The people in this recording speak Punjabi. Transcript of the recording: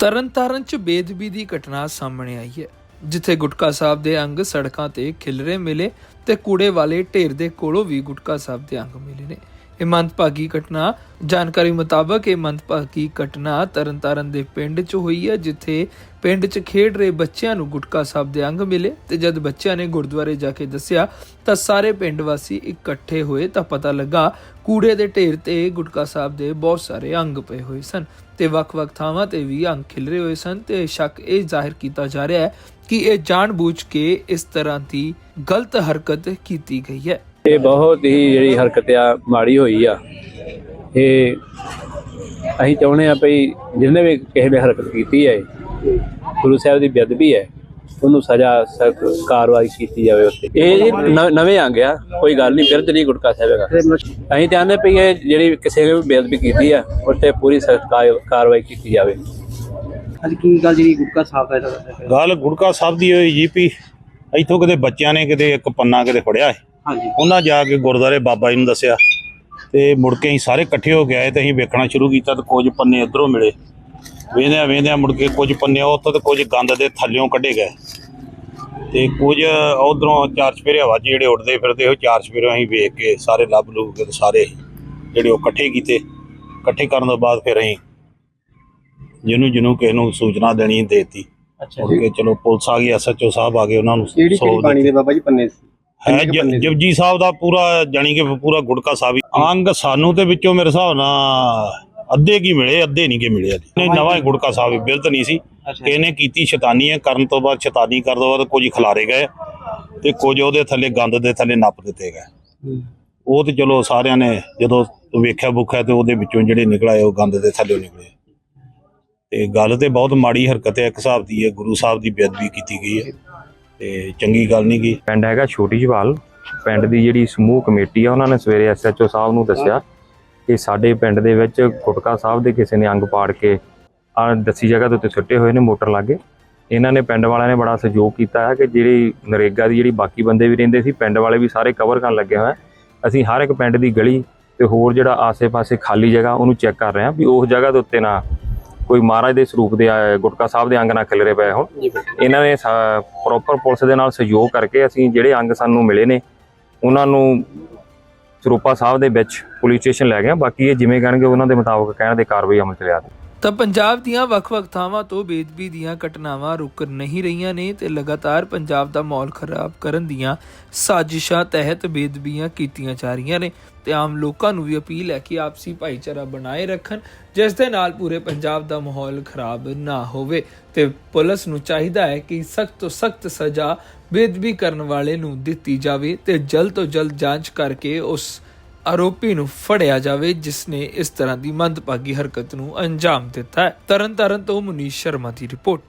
ਤਰਨਤਾਰਨ ਚ ਬੇਦਬੀ ਦੀ ਘਟਨਾ ਸਾਹਮਣੇ ਆਈ ਹੈ, ਜਿੱਥੇ ਗੁਟਕਾ ਸਾਹਿਬ ਦੇ ਅੰਗ ਸੜਕਾਂ ਤੇ ਖਿਲਰੇ ਮਿਲੇ ਤੇ ਕੂੜੇ ਵਾਲੇ ਢੇਰ ਦੇ ਕੋਲੋਂ ਵੀ ਗੁਟਕਾ ਸਾਹਿਬ ਦੇ ਅੰਗ ਮਿਲੇ ਨੇ। ਇਹ ਮੰਦਭਾਗੀ ਘਟਨਾ। ਜਾਣਕਾਰੀ ਮੁਤਾਬਕ ਇਹ ਮੰਦਭਾਗੀ ਘਟਨਾ ਤਰਨਤਾਰਨ ਦੇ ਪਿੰਡ 'ਚ ਹੋਈ ਹੈ, ਜਿੱਥੇ ਪਿੰਡ 'ਚ ਖੇਡ ਰਹੇ ਬੱਚਿਆਂ ਨੂੰ ਗੁਟਕਾ ਸਾਹਿਬ ਦੇ ਅੰਗ ਮਿਲੇ ਤੇ ਜਦ ਬੱਚਿਆਂ ਨੇ ਗੁਰਦੁਆਰੇ ਜਾ ਕੇ ਦੱਸਿਆ ਤਾਂ ਸਾਰੇ ਪਿੰਡ ਵਾਸੀ ਇਕੱਠੇ ਹੋਏ ਤਾਂ ਪਤਾ ਲੱਗਾ ਕੂੜੇ ਦੇ ਢੇਰ ਤੇ ਗੁਟਕਾ ਸਾਹਿਬ ਦੇ ਬਹੁਤ ਸਾਰੇ ਅੰਗ ਪਏ ਹੋਏ ਸਨ ਤੇ ਵੱਖ-ਵੱਖ ਥਾਵਾਂ ਤੇ ਵੀ ਅੰਗ ਖਿਲਰੇ ਹੋਏ ਸਨ ਤੇ ਸ਼ੱਕ ਇਹ ਜ਼ਾਹਿਰ ਕੀਤਾ ਜਾ ਰਿਹਾ ਹੈ ਕਿ ਇਹ ਜਾਣਬੁੱਝ ਕੇ ਇਸ ਤਰ੍ਹਾਂ ਦੀ ਗਲਤ ਹਰਕਤ ਕੀਤੀ ਗਈ ਹੈ। ਇਹ ਬਹੁਤ ਹੀ ਜਿਹੜੀ ਹਰਕਤ ਆ ਮਾੜੀ ਹੋਈ ਆ। ਇਹ ਅਸੀਂ ਚਾਹੁੰਦੇ ਆ ਭਈ ਜਿਹਨੇ ਵੀ ਕਿਸੇ ਨੇ ਹਰਕਤ ਕੀਤੀ ਹੈ ਗੁਰੂ ਸਾਹਿਬ ਦੀ ਬੇਅਦਬੀ ਹੈ ਉਹਨੂੰ ਸਜ਼ਾ ਸਖਤ ਕਾਰਵਾਈ ਕੀਤੀ ਜਾਵੇ ਉੱਤੇ ਇਹ ਜੀ ਨਵੇਂ ਆ ਗਿਆ ਕੋਈ ਗੱਲ ਨਹੀਂ ਬਿਰਧ ਨਹੀਂ ਗੁਟਕਾ ਸਾਹਿਬ ਹੈਗਾ। ਅਸੀਂ ਚਾਹੁੰਦੇ ਭਈ ਇਹ ਜਿਹੜੀ ਕਿਸੇ ਨੇ ਵੀ ਬੇਅਦਬੀ ਕੀਤੀ ਆ ਉੱਤੇ ਪੂਰੀ ਸਖਤ ਕਾਰਵਾਈ ਕੀਤੀ ਜਾਵੇ। ਅੱਜ ਕੀ ਗੱਲ ਜਿਹੜੀ ਗੁਟਕਾ ਸਾਫ਼ ਹੈ ਤੁਹਾਡਾ ਗੱਲ ਗੁੜਕਾ ਸਾਹਿਬ ਦੀ ਹੋਈ ਜੀ ਵੀ ਇੱਥੋਂ ਕਿਤੇ ਬੱਚਿਆਂ ਨੇ ਕਿਤੇ ਇੱਕ ਪੰਨਾ ਕਿਤੇ ਫੜਿਆ ਸੀ ਹਾਂਜੀ। ਉਹਨਾਂ ਜਾ ਕੇ ਗੁਰਦਾਰੇ ਬਾਬਾ ਜੀ ਨੂੰ ਦੱਸਿਆ ਤੇ ਮੁੜ ਕੇ ਅਸੀਂ ਸਾਰੇ ਇਕੱਠੇ ਹੋ ਆਏ ਤੇ ਅਸੀਂ ਵੇਖਣਾ ਸ਼ੁਰੂ ਕੀਤਾ ਤੇ ਕੁਝ ਪੰਨੇ ਇਧਰੋਂ ਮਿਲੇ। ਵੇਂਦਿਆਂ ਵੇਂਦਿਆਂ ਮੁੜ ਕੇ ਕੁਝ ਪੰਨੇ ਉੱਥੋਂ ਤੇ ਕੁਝ ਗੰਦ ਦੇ ਥੱਲਿਓਂ ਕੱਢੇ ਗਏ। ਤੇ ਕੁਝ ਉਧਰੋਂ ਚਾਰ ਚਪੇਰੇ ਹਵਾ 'ਚ ਜਿਹੜੇ ਉੱਡਦੇ ਫਿਰਦੇ ਉਹ ਚਾਰ ਚਪੇਰੇ ਅਸੀਂ ਵੇਖ ਕੇ ਸਾਰੇ ਲੱਭ ਲੂ ਕੇ ਸਾਰੇ ਜਿਹੜੇ ਉਹ ਇਕੱਠੇ ਕੀਤੇ। ਇਕੱਠੇ ਕਰਨ ਤੋਂ ਬਾਅਦ ਫਿਰ ਅਸੀਂ ਜਿਹਨੂੰ ਜਿਹਨੂੰ ਕਿਸੇ ਨੂੰ ਸੂਚਨਾ ਦੇਣੀ ਦੇਤੀ। ਅੱਛਾ ਕੇ ਚਲੋ ਪੁਲਿਸ ਆ ਗਈ ਐਸਐਚਓ ਸਾਹਿਬ ਆ ਗਏ ਉਹਨਾਂ ਨੂੰ ਕਿਹੜੀ ਪਾਣੀ ਦੇ ਬਾਬਾ ਜੀ ਪੰਨੇ ਸੀ? ਹੈ? ਜਪਜੀ ਸਾਹਿਬ ਦਾ ਪੂਰਾ ਜਾਣੀ ਕਿ ਪੂਰਾ ਗੁੜਕਾ ਸਾਹਿਬ ਹੀ। ਅੰਗ ਸਾਨੂੰ ਤੇ ਵਿੱਚੋਂ ਮੇਰੇ ਹਿਸਾਬ ਨਾਲ ਅੱਧੇ ਕੀ ਮਿਲੇ ਅੱਧੇ ਨਹੀਂ ਕਿ ਮਿਲੇ। ਨਹੀਂ ਨਵਾਂ ਗੁੜਕਾ ਸਾਹਿਬ ਬਿਲਤ ਨਹੀਂ ਸੀ ਇਹਨੇ ਕੀਤੀ ਸ਼ੈਤਾਨੀ ਹੈ ਕਰਨ ਤੋਂ ਬਾਅਦ ਸ਼ੈਤਾਨੀ ਕਰਨ ਤੋਂ ਬਾਅਦ ਕੁਝ ਖਿਲਾਰੇ ਗਏ ਤੇ ਕੁਝ ਉਹਦੇ ਥੱਲੇ ਗੰਦ ਦੇ ਥੱਲੇ ਨੱਪ ਦਿੱਤੇ ਗਏ। ਉਹ ਤੇ ਚਲੋ ਸਾਰਿਆਂ ਨੇ ਜਦੋਂ ਵੇਖਿਆ ਬੁੱਖਿਆ ਤੇ ਉਹਦੇ ਵਿੱਚੋਂ ਜਿਹੜੇ ਨਿਕਲ ਆਏ ਉਹ ਗੰਦ ਦੇ ਥੱਲੇ ਨਿਕਲੇ ਤੇ ਗੱਲ ਤੇ ਬਹੁਤ ਮਾੜੀ ਹਰਕਤ ਹੈ ਇੱਕ ਹਿਸਾਬ ਦੀ ਹੈ ਗੁਰੂ ਸਾਹਿਬ ਦੀ ਬੇਅਦਬੀ ਕੀਤੀ ਗਈ ਹੈ ਤੇ ਚੰਗੀ ਗੱਲ ਨਹੀਂ ਗਈ ਪਿੰਡ ਹੈਗਾ ਛੋਟੀ ਜਵਾਲ। ਪਿੰਡ ਦੀ ਜਿਹੜੀ ਸਮੂਹ ਕਮੇਟੀ ਆ, ਉਹਨਾਂ ਨੇ ਸਵੇਰੇ ਐਸਐਚਓ ਸਾਹਿਬ ਨੂੰ ਦੱਸਿਆ ਕਿ ਸਾਡੇ ਪਿੰਡ ਦੇ ਵਿੱਚ ਗੁਟਕਾ ਸਾਹਿਬ ਦੇ ਕਿਸੇ ਨੇ ਅੰਗ ਪਾੜ ਕੇ ਆ ਦੱਸੀ ਜਗ੍ਹਾ ਦੇ ਉੱਤੇ ਸੁੱਟੇ ਹੋਏ ਨੇ ਮੋਟਰ ਲਾਗੇ। ਇਹਨਾਂ ਨੇ ਪਿੰਡ ਵਾਲਿਆਂ ਨੇ ਬੜਾ ਸਹਿਯੋਗ ਕੀਤਾ ਹੈ ਕਿ ਜਿਹੜੀ ਨਰੇਗਾ ਦੀ ਜਿਹੜੀ ਬਾਕੀ ਬੰਦੇ ਵੀ ਰਹਿੰਦੇ ਸੀ, ਪਿੰਡ ਵਾਲੇ ਵੀ ਸਾਰੇ ਕਵਰ ਕਰਨ ਲੱਗੇ ਹੋਏ ਅਸੀਂ ਹਰ ਇੱਕ ਪਿੰਡ ਦੀ ਗਲੀ ਤੇ ਹੋਰ ਜਿਹੜਾ ਆਸੇ-ਪਾਸੇ ਖਾਲੀ ਜਗ੍ਹਾ ਉਹਨੂੰ ਚੈੱਕ ਕਰ ਰਹੇ ਹਾਂ ਵੀ ਉਸ ਜਗ੍ਹਾ ਦੇ ਉੱਤੇ ਨਾ ਕੋਈ ਮਹਾਰਾਜ ਦੇ ਸਰੂਪ ਦੇ ਗੁਟਕਾ ਸਾਹਿਬ ਦੇ ਅੰਗ ਨਾ ਖਿਲਰੇ ਪਏ ਹੋਣ। ਇਹਨਾਂ ਨੇ ਪ੍ਰੋਪਰ ਪੁਲਿਸ ਦੇ ਨਾਲ ਸਹਿਯੋਗ ਕਰਕੇ ਅਸੀਂ ਜਿਹੜੇ ਅੰਗ ਸਾਨੂੰ ਮਿਲੇ ਨੇ ਉਹਨਾਂ ਨੂੰ ਸਰੂਪਾ ਸਾਹਿਬ ਦੇ ਵਿੱਚ ਪੁਲਿਸ ਸਟੇਸ਼ਨ ਲੈ ਗਏ। ਬਾਕੀ ਇਹ ਜਿਵੇਂ ਕਹਿਣਗੇ ਉਹਨਾਂ ਦੇ ਮੁਤਾਬਕ ਕਹਿਣ ਦੇ ਕਾਰਵਾਈ ਅਮਲ ਚ ਲਿਆ ਦੇ ਤਾਂ ਪੰਜਾਬ ਦੀਆਂ ਵੱਖ-ਵੱਖ ਥਾਵਾਂ ਤੋਂ ਬੇਦਬੀ ਦੀਆਂ ਘਟਨਾਵਾਂ ਰੁਕ ਨਹੀਂ ਰਹੀਆਂ ਨੇ ਤੇ ਲਗਾਤਾਰ ਪੰਜਾਬ ਦਾ ਮਾਹੌਲ ਖਰਾਬ ਕਰਨ ਦੀਆਂ ਸਾਜ਼ਿਸ਼ਾਂ ਤਹਿਤ ਬੇਦਬੀਆਂ ਕੀਤੀਆਂ ਜਾ ਰਹੀਆਂ ਨੇ ਤੇ ਆਮ ਲੋਕਾਂ ਨੂੰ ਵੀ ਅਪੀਲ ਹੈ ਕਿ ਆਪਸੀ ਭਾਈਚਾਰਾ ਬਣਾਏ ਰੱਖਣ, ਜਿਸ ਦੇ ਨਾਲ ਪੂਰੇ ਪੰਜਾਬ ਦਾ ਮਾਹੌਲ ਖਰਾਬ ਨਾ ਹੋਵੇ ਤੇ ਪੁਲਿਸ ਨੂੰ ਚਾਹੀਦਾ ਹੈ ਕਿ ਸਖਤ ਤੋਂ ਸਖਤ ਸਜ਼ਾ ਬੇਦਬੀ ਕਰਨ ਵਾਲੇ ਨੂੰ ਦਿੱਤੀ ਜਾਵੇ ਤੇ ਜਲਦ ਤੋਂ ਜਲਦ ਜਾਂਚ ਕਰਕੇ ਉਸ ਆਰੋਪੀ ਨੂੰ ਫੜਿਆ ਜਾਵੇ ਜਿਸ ਨੇ ਇਸ ਤਰ੍ਹਾਂ ਦੀ ਮੰਦਭਾਗੀ ਹਰਕਤ ਨੂੰ ਅੰਜਾਮ ਦਿੱਤਾ ਹੈ। ਤਰਨਤਾਰਨ ਤੋਂ ਮੁਨੀਸ਼ ਸ਼ਰਮਾ ਦੀ ਰਿਪੋਰਟ।